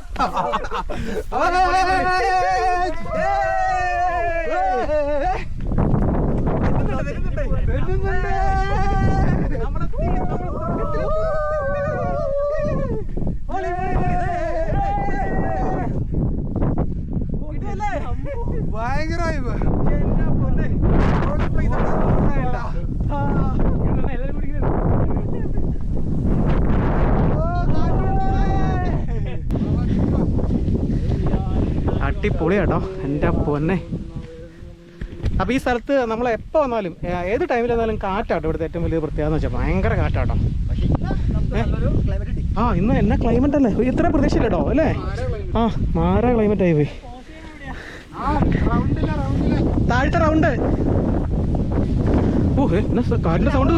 ഭയങ്കരമായി ഇപ്പൊ. അടിപൊളിയാട്ടോ എന്റെ പൊന്നെ. അപ്പോൾ ഈ സ്ഥലത്ത് നമ്മൾ എപ്പോ വന്നാലും ഏത് ടൈമിൽ വന്നാലും കാറ്റാട്ടോ ഇവിടുത്തെ ഏറ്റവും വലിയ പ്രത്യേകത എന്ന് വെച്ചാൽ ഭയങ്കര കാറ്റാട്ടോ. ആ ഇന്ന് എന്നാ ക്ലൈമറ്റ് അല്ലേ? ഇത്ര പ്രതീക്ഷയില്ലട്ടോ അല്ലേ? ആ മാറ ക്ലൈമറ്റ് ആയി പോയി. താഴത്തെ റൗണ്ട് ഓ എന്നാ കാറ്റിന്റെ സൗണ്ട്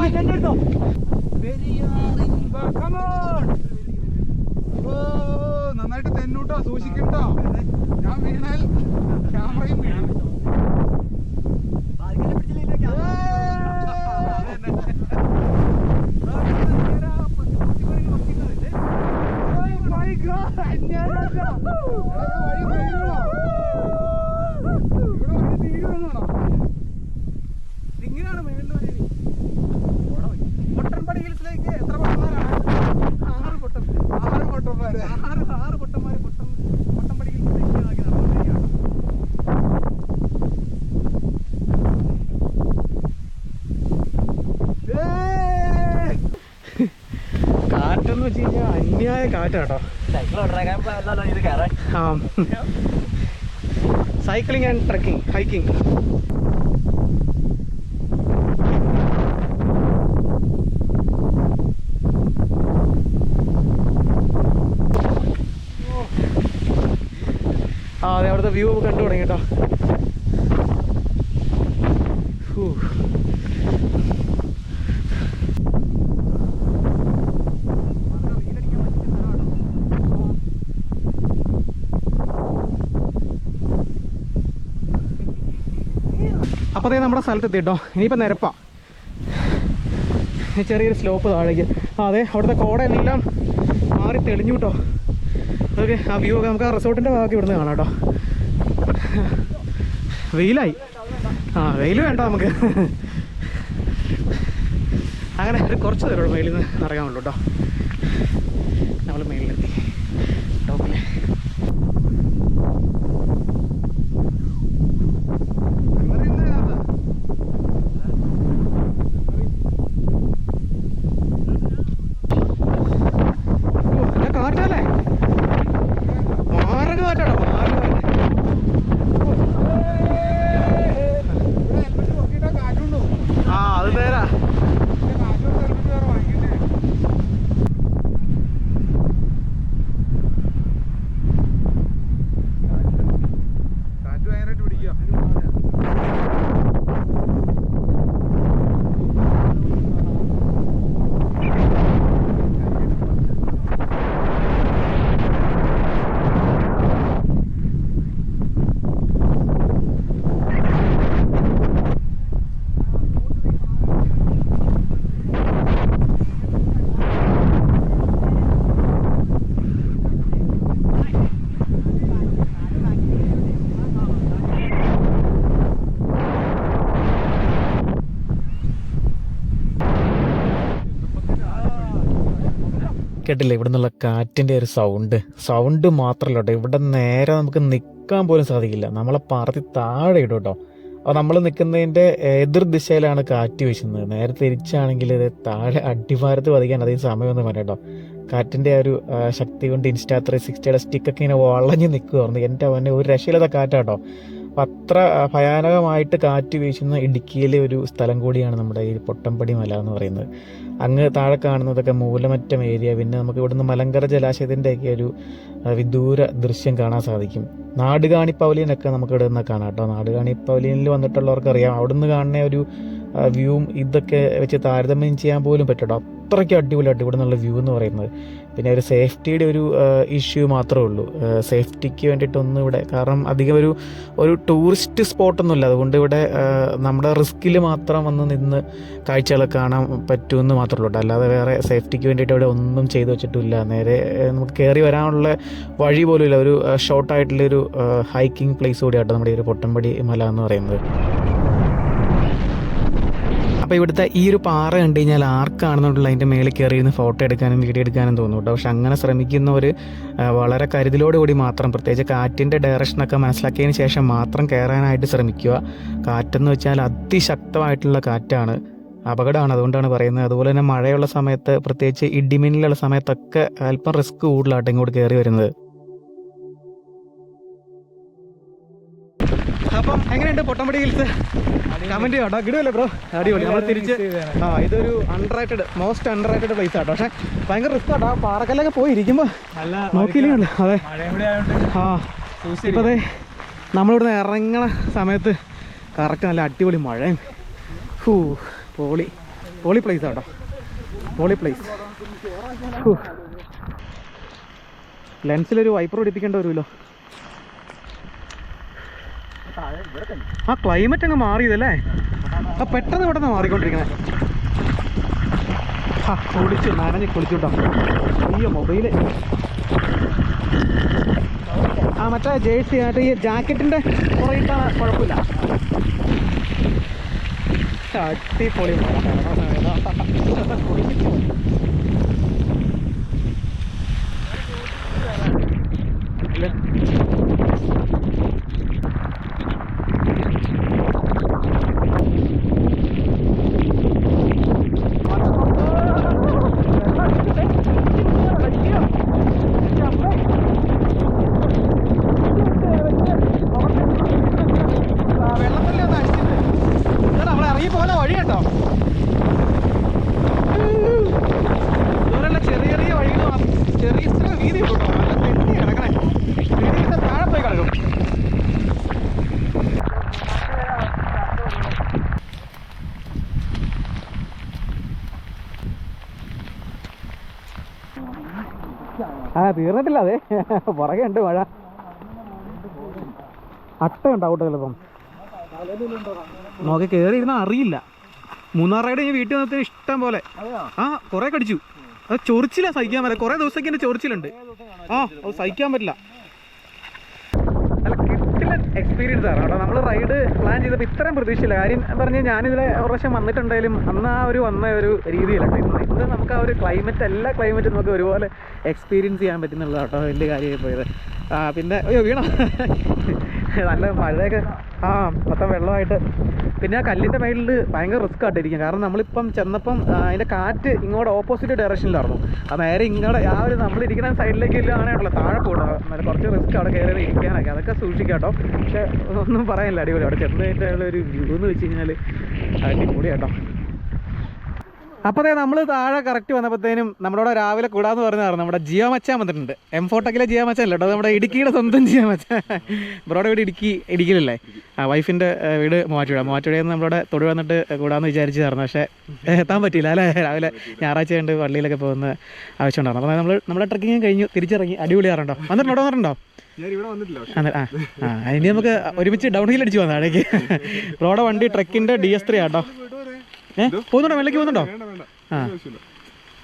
നന്നായിട്ട് തെന്നൂട്ടോ സൂക്ഷിക്കട്ടോ. ഞാൻ വീണാൽ ക്യാമറയും വീണു. Hey, അന്യായ കേട്ടോ ആ. സൈക്ലിംഗ് ആൻഡ് ട്രക്കിംഗ് ഹൈക്കിംഗ് ആ അതെ അവിടുത്തെ വ്യൂ കണ്ടു തുടങ്ങി കേട്ടോ ഹൂ. അപ്പോൾ അതേ നമ്മുടെ സ്ഥലത്ത് എത്തിട്ടോ ഇനിയിപ്പോൾ നിരപ്പാ ചെറിയൊരു സ്ലോപ്പ് താഴേക്ക്. അതെ അവിടുത്തെ കോടയെല്ലാം മാറി തെളിഞ്ഞു കേട്ടോ അതൊക്കെ ആ വ്യൂ ഒക്കെ നമുക്ക് ആ റിസോർട്ടിന്റെ ഭാഗമൊക്കെ ഇവിടുന്ന് കാണാം കേട്ടോ വെയിലായി. ആ വെയിൽ വേണ്ട നമുക്ക്. അങ്ങനെ കുറച്ച് തരുള്ളൂ വെയിലിൽ നിന്ന് ഇറങ്ങാനുള്ളൂ കേട്ടോ നമ്മൾ മേലിലെത്തി ടോപ്പിൽ കാറ്റല്ലേ മാറക കാറ്റാണോ മാറക കാറ്റുണ്ടോ ആ അത് നേരാ കാറ്റ് വേറെ വാങ്ങിക്കണ്ടേ കാറ്റ് ഭയങ്കരമായിട്ട് പിടിക്കുക കേട്ടില്ലേ? ഇവിടെ നിന്നുള്ള കാറ്റിന്റെ ഒരു സൗണ്ട് സൗണ്ട് മാത്രമല്ല കേട്ടോ. ഇവിടെ നേരെ നമുക്ക് നിൽക്കാൻ പോലും സാധിക്കില്ല. നമ്മളെ പറത്തി താഴെ ഇടും കേട്ടോ. അപ്പോൾ നമ്മൾ നിൽക്കുന്നതിന്റെ എതിർ ദിശയിലാണ് കാറ്റ് വീശുന്നത്. നേരെ തിരിച്ചാണെങ്കിൽ ഇത് താഴെ അടിവാരത്ത് പതിക്കാൻ അധികം സമയമൊന്നും വേണ്ട കേട്ടോ. കാറ്റിന്റെ ഒരു ശക്തി കൊണ്ട് ഇൻസ്റ്റാ ത്രീ സിക്സ്റ്റിയുടെ സ്റ്റിക്കൊക്കെ ഇങ്ങനെ വളഞ്ഞ് നിൽക്കുമായിരുന്നു എന്റെ അവന്റെ ഒരു രക്ഷയില്ലാത്ത കാറ്റാട്ടോ അപ്പം അത്ര ഭയാനകമായിട്ട് കാറ്റ് വീശുന്ന ഇടുക്കിയിലെ ഒരു സ്ഥലം കൂടിയാണ് നമ്മുടെ ഈ പൊട്ടമ്പടി മല എന്ന് പറയുന്നത്. അങ്ങ് താഴെ കാണുന്നതൊക്കെ മൂലമറ്റം ഏരിയ. പിന്നെ നമുക്ക് ഇവിടുന്ന് മലങ്കര ജലാശയത്തിന്റെയൊക്കെ ഒരു വിദൂര ദൃശ്യം കാണാൻ സാധിക്കും. നാടുകാണി പവലിയനൊക്കെ നമുക്ക് ഇവിടെ നിന്ന് കാണാം കേട്ടോ. നാടുകാണി പവലിയനിൽ വന്നിട്ടുള്ളവർക്കറിയാം. അവിടുന്ന് കാണുന്ന ഒരു വ്യൂവും ഇതൊക്കെ വെച്ച് താരതമ്യം ചെയ്യാൻ പോലും പറ്റട്ടോ അത്രയ്ക്ക് അടിപൊളി അടിപൊളി നിന്നുള്ള വ്യൂ എന്ന് പറയുന്നത്. പിന്നെ ഒരു സേഫ്റ്റിയുടെ ഒരു ഇഷ്യൂ മാത്രമേ ഉള്ളൂ. സേഫ്റ്റിക്ക് വേണ്ടിയിട്ടൊന്നും ഇവിടെ കാരണം അധികം ഒരു ഒരു ടൂറിസ്റ്റ് സ്പോട്ടൊന്നുമില്ല. അതുകൊണ്ട് ഇവിടെ നമ്മുടെ റിസ്കിൽ മാത്രം വന്ന് നിന്ന് കാഴ്ചകളൊക്കെ കാണാൻ പറ്റുമെന്ന് മാത്രമേ ഉള്ളൂ അല്ലാതെ വേറെ സേഫ്റ്റിക്ക് വേണ്ടിയിട്ട് അവിടെ ഒന്നും ചെയ്തു വെച്ചിട്ടില്ല. നേരെ നമുക്ക് കയറി വരാനുള്ള വഴി പോലും ഇല്ല. ഒരു ഷോർട്ടായിട്ടുള്ളൊരു ഹൈക്കിംഗ് പ്ലേസ് കൂടിയാട്ടോ നമ്മുടെ ഈ ഒരു പൊട്ടമ്പടി മല എന്ന് പറയുന്നത്. അപ്പോൾ ഇവിടുത്തെ ഈ ഒരു പാറ കണ്ടു കഴിഞ്ഞാൽ ആർക്കാണെന്നുള്ള അതിന്റെ മേളിൽ കയറി ഇരുന്ന് ഫോട്ടോ എടുക്കാനും വീഡിയോ എടുക്കാനും തോന്നും കേട്ടോ. പക്ഷെ അങ്ങനെ ശ്രമിക്കുന്നവർ വളരെ കരുതലോടുകൂടി മാത്രം പ്രത്യേകിച്ച് കാറ്റിന്റെ ഡയറക്ഷനൊക്കെ മനസ്സിലാക്കിയതിന് ശേഷം മാത്രം കയറാനായിട്ട് ശ്രമിക്കുക. കാറ്റെന്ന് വെച്ചാൽ അതിശക്തമായിട്ടുള്ള കാറ്റാണ്. അപകടമാണ് അതുകൊണ്ടാണ് പറയുന്നത്. അതുപോലെ തന്നെ മഴയുള്ള സമയത്ത് പ്രത്യേകിച്ച് ഇടിമിന്നലുള്ള സമയത്തൊക്കെ അല്പം റിസ്ക് കൂടുതലാട്ടോ ഇങ്ങോട്ട് കയറി വരുന്നത്. അപ്പം എങ്ങനെയുണ്ട് പൊട്ടമ്പടി ഹിൽസ്? കമന്റ് കേട്ടോ. കിടുമല്ലേ ബ്രോ അടിപൊളി. നമ്മൾ തിരിച്ച് ആ ഇതൊരു അണ്ടർറേറ്റഡ് മോസ്റ്റ് അണ്ടർറേറ്റഡ് പ്ലേസ് ആട്ടോ. പക്ഷെ ഭയങ്കര റിസ്ക് ആട്ടോ. ആ പാറക്കല്ലൊക്കെ പോയി ഇരിക്കുമ്പോൾ നല്ല നോക്കിയില്ലേ? അതെ. ആ ഇപ്പം അതെ നമ്മളിവിടുന്ന് ഇറങ്ങണ സമയത്ത് കറക്റ്റ് നല്ല അടിപൊളി മഴയും ഹൂ. പോളി. പോളി പ്ലേസ് ആട്ടോ പോളി പ്ലേസ് ലെൻസിലൊരു വൈപ്പർ പിടിപ്പിക്കേണ്ട വരുമല്ലോ. ആ ക്ലൈമറ്റ് അങ്ങ് മാറിയതല്ലേ? ആ പെട്ടെന്ന് ഇവിടെ നിന്ന് മാറിക്കൊണ്ടിരിക്കണേ ആ കുളിച്ചു നനഞ്ഞ് കുളിച്ചുട്ടോ. അയ്യോ മൊബൈൽ ആ മറ്റേ ജേഴ്സി മറ്റേ ഈ ജാക്കറ്റിന്റെ പുറകിട്ടാണ് കുഴപ്പമില്ല. അടിപൊളി മഴ. ഇല്ല. വെള്ളത്തിലെ ഒന്ന് അടിച്ചിട്ട് ഇതാ നമ്മൾ ഇറങ്ങി പോലെ വഴി കേട്ടോ ഇതുപോലുള്ള ചെറിയ ചെറിയ വഴികൾ മാത്രം- ചെറിയ ചെറിയ വീതി ഉള്ളൂ കേട്ടോ നല്ല തെന്നി കിടക്കണേ വീതിയുടെ താഴെ പോയി കിടക്കും ആ തീർന്നിട്ടില്ല അതെ പുറകെ ഉണ്ട് മഴ. അട്ട ഉണ്ടാവും കേട്ടോ ചിലപ്പം. നോക്കി കയറി ഇരുന്ന അറിയില്ല. മൂന്നാർ റൈഡ് ഞാൻ വീട്ടിൽ വന്നതിന് ഇഷ്ടം പോലെ. ആ കുറെ കടിച്ചു. അത് ചൊറിച്ചില്ല സഹിക്കാൻ പറ്റില്ല. കുറെ ദിവസത്തേക്ക് എന്റെ ചൊറിച്ചിലുണ്ട്. ആ അത് സഹിക്കാൻ പറ്റില്ല. എക്സ്പീരിയൻസ് ആണ്. കേട്ടോ നമ്മൾ റൈഡ് പ്ലാൻ ചെയ്തപ്പോൾ ഇത്രയും പ്രതീക്ഷയില്ല. കാര്യം പറഞ്ഞ് ഞാനിതിലെ ഒരു പ്രാവശ്യം വന്നിട്ടുണ്ടെങ്കിലും അന്ന് ആ ഒരു വന്ന ഒരു രീതിയിലാണ് ഇന്ന് ഇന്ന് നമുക്ക് ആ ഒരു ക്ലൈമറ്റ് എല്ലാ ക്ലൈമറ്റും നമുക്ക് ഒരുപോലെ എക്സ്പീരിയൻസ് ചെയ്യാൻ പറ്റുന്നുള്ളതാണ് കേട്ടോ വലിയ കാര്യമായി പോയത് പിന്നെ അയ്യോ വീണോ? നല്ല മഴയൊക്കെ ആ മൊത്തം വെള്ളമായിട്ട്. പിന്നെ ആ കല്ലിന്റെ മേളിൽ ഭയങ്കര റിസ്ക് ആയിട്ടിരിക്കും കാരണം നമ്മളിപ്പം ചെന്നപ്പം അതിന്റെ കാറ്റ് ഇങ്ങോട്ട് ഓപ്പോസിറ്റ് ഡയറക്ഷനിലായിരുന്നു ആ നേരെ ഇങ്ങോട്ട് ആ ഒരു നമ്മളിരിക്കുന്ന സൈഡിലേക്ക് ഇല്ലാണല്ലോ താഴെ പോകണം കുറച്ച് റിസ്ക് അവിടെ കയറി ഇരിക്കാനൊക്കെ. അതൊക്കെ സൂക്ഷിക്കാം കേട്ടോ. പക്ഷെ ഒന്നും പറയാനില്ല. അടിപൊളി. അവിടെ ചെന്നതിന്റെ ഒരു വ്യൂ എന്ന് വെച്ച് കഴിഞ്ഞാൽ അടിപൊളി കേട്ടോ അപ്പോൾ അതെ നമ്മൾ താഴെ കറക്റ്റ് വന്നപ്പോഴത്തേനും നമ്മളോട് രാവിലെ കൂടാന്ന് പറഞ്ഞതാണ്. നമ്മുടെ ജിയോ മച്ചാൻ വന്നിട്ടുണ്ട്. എം ഫോട്ടോക്കിലെ ജിയോ മച്ചാൻ അല്ലോ? നമ്മുടെ ഇടുക്കിയുടെ സ്വന്തം ജിയോ മച്ചാൻ. ബ്രോടെ വീട് ഇടുക്കി ഇടുക്കിയിലല്ലേ? ആ വൈഫിന്റെ വീട് മൂവാറ്റുപുഴ. മൂവാറ്റുപുഴയിൽ നിന്ന് നമ്മളോട് തൊടി വന്നിട്ട് കൂടാന്ന് വിചാരിച്ചതായിരുന്നു. പക്ഷേ എത്താൻ പറ്റിയില്ല അല്ലേ? രാവിലെ ഞായറാഴ്ച കണ്ട് പള്ളിയിലൊക്കെ പോകുന്ന ആവശ്യമുണ്ടായിരുന്നു. അപ്പോൾ നമ്മൾ നമ്മുടെ ട്രക്കിങ് കഴിഞ്ഞു. തിരിച്ചിറങ്ങി. അടിപൊളിയാറുണ്ടോ വന്നിട്ടുണ്ടോ? വന്നിട്ടുണ്ടോ? ഇനി നമുക്ക് ഒരുമിച്ച് ഡൗൺ ഹിൽ അടിച്ചു വന്നാണെങ്കിൽ റോഡ് വണ്ടി ട്രക്കിന്റെ ഡി എസ് ത്രീ ആട്ടോ പോകുന്നുണ്ടോ വെള്ളക്ക് പോകുന്നുണ്ടോ ആ.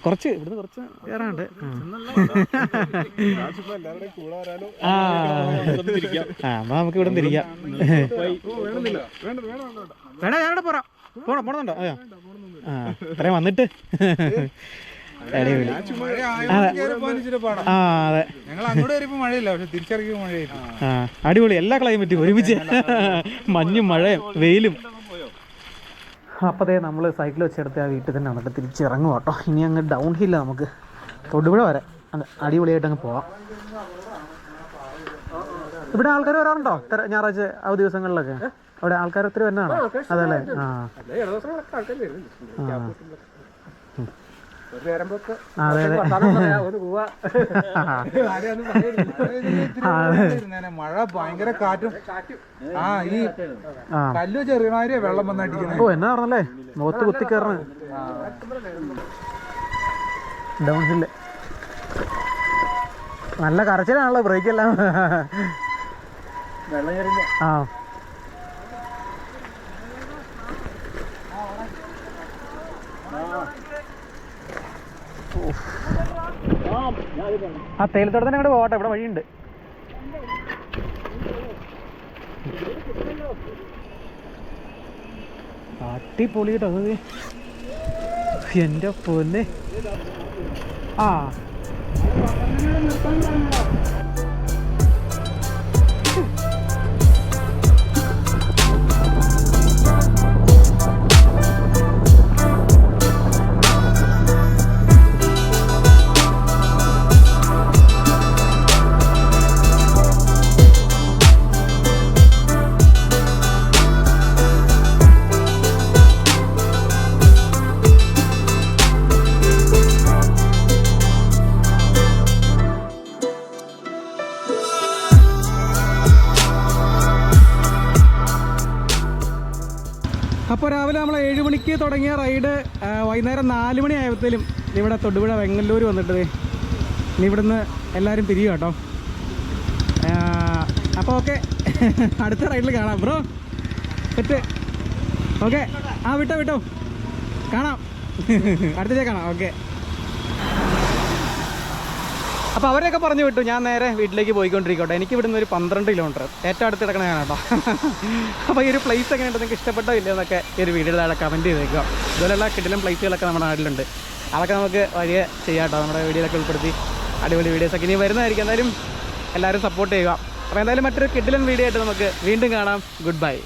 കുറച്ച് ഇവിടുന്ന് കുറച്ച് കയറാണ്ട് ആ. എന്നാ നമുക്ക് ഇവിടെ തിരിക്കാം. വേണ്ട ഞാനിവിടെ പോരാം. പോണോ പോണുന്നുണ്ടോ? അതെയോ? ആ ഇത്രയും വന്നിട്ട്. അടിപൊളി. ആ അതെ. ഞങ്ങൾ അങ്ങോട്ട് കയറിയപ്പോ മഴയില്ല പക്ഷെ തിരിച്ചിറങ്ങിയപ്പോ മഴയായിരുന്നു. ആ അടിപൊളി. എല്ലാ ക്ലൈമറ്റും ഒരുമിച്ച്. മഞ്ഞും മഴയും വെയിലും. അപ്പോൾ അതേ നമ്മൾ സൈക്കിൾ വെച്ചെടുത്ത് ആ വീട്ടിൽ തന്നെ വന്നിട്ട് തിരിച്ചിറങ്ങും കേട്ടോ. ഇനി അങ്ങ് ഡൗൺ ഹില്ല നമുക്ക് തൊടുപുഴ വരെ അടിപൊളിയായിട്ട് അങ്ങ് പോവാം. ഇവിടെ ആൾക്കാർ വരാറുണ്ടോ? ഇത്ര ഞായറാഴ്ച ആ ദിവസങ്ങളിലൊക്കെ? അവിടെ ആൾക്കാർ ഒത്തിരി വരുന്നതാണോ അതല്ലേ ആ ആ. ആ, അതെ അതെ ഇരുന്നേനെ. മഴ ഭയങ്കര കാറ്റും. ആ ഈ കല്ലു ചെറിയമാതിരിയാ വെള്ളം വന്നടിക്കുന്നത് ഓ എന്നാ പറഞ്ഞല്ലേ? മുഖത്ത് കുത്തി കയറണ ഡൗൺ ഹില്ല് നല്ല കരച്ചിലാണല്ലോ ബ്രേക്ക് എല്ലാം ആ. ആ തന്നെ അങ്ങോട്ട് പോകട്ടെ ഇവിടെ വഴിയുണ്ട്. അടിപൊളി കേട്ടോ അത്. ആ. നമ്മൾ ഏഴ് മണിക്ക് തുടങ്ങിയ റൈഡ് വൈകുന്നേരം നാല് മണി ആയപ്പോഴത്തേലും ഇവിടെ തൊടുപുഴ വെങ്ങല്ലൂർ വന്നിട്ട് ഇനി ഇവിടുന്ന് എല്ലാവരും പിരിയും കേട്ടോ. അപ്പോൾ ഓക്കെ. അടുത്ത റൈഡിൽ കാണാം ബ്രോ. സെറ്റ്. ഓക്കെ. ആ വിട്ടോ വിട്ടോ. കാണാം. അടുത്തേ കാണാം. ഓക്കെ. അപ്പോൾ അവരെയൊക്കെ പറഞ്ഞു വിട്ടു ഞാൻ നേരെ വീട്ടിലേക്ക് പോയിക്കൊണ്ടിരിക്കട്ടെ. എനിക്ക് ഇവിടുന്ന് ഒരു പന്ത്രണ്ട് കിലോമീറ്റർ ഏറ്റവും അടുത്ത് കിടക്കണ കേട്ടോ. അപ്പോൾ ഈ ഒരു പ്ലേസ് എങ്ങനെയുണ്ട് നിങ്ങൾക്ക് ഇഷ്ടപ്പെട്ടോ ഇല്ലയോ എന്നൊക്കെ ഈ ഒരു വീഡിയോയിൽ കമന്റ് ചെയ്തേക്കുക. ഇതുപോലെയുള്ള കിടിലം പ്ലേസുകളൊക്കെ നമ്മുടെ നാട്ടിലുണ്ട്. അതൊക്കെ നമുക്ക് വലിയ ചെയ്യാം നമ്മുടെ വീഡിയോയിലൊക്കെ ഉൾപ്പെടുത്തി അടിപൊളി വീഡിയോസൊക്കെ ഇനി വരുന്നതായിരിക്കും. എന്തായാലും എല്ലാവരും സപ്പോർട്ട് ചെയ്യുക. അപ്പോൾ എന്തായാലും മറ്റൊരു കിടിലൻ വീഡിയോ ആയിട്ട് നമുക്ക് വീണ്ടും കാണാം. Good bye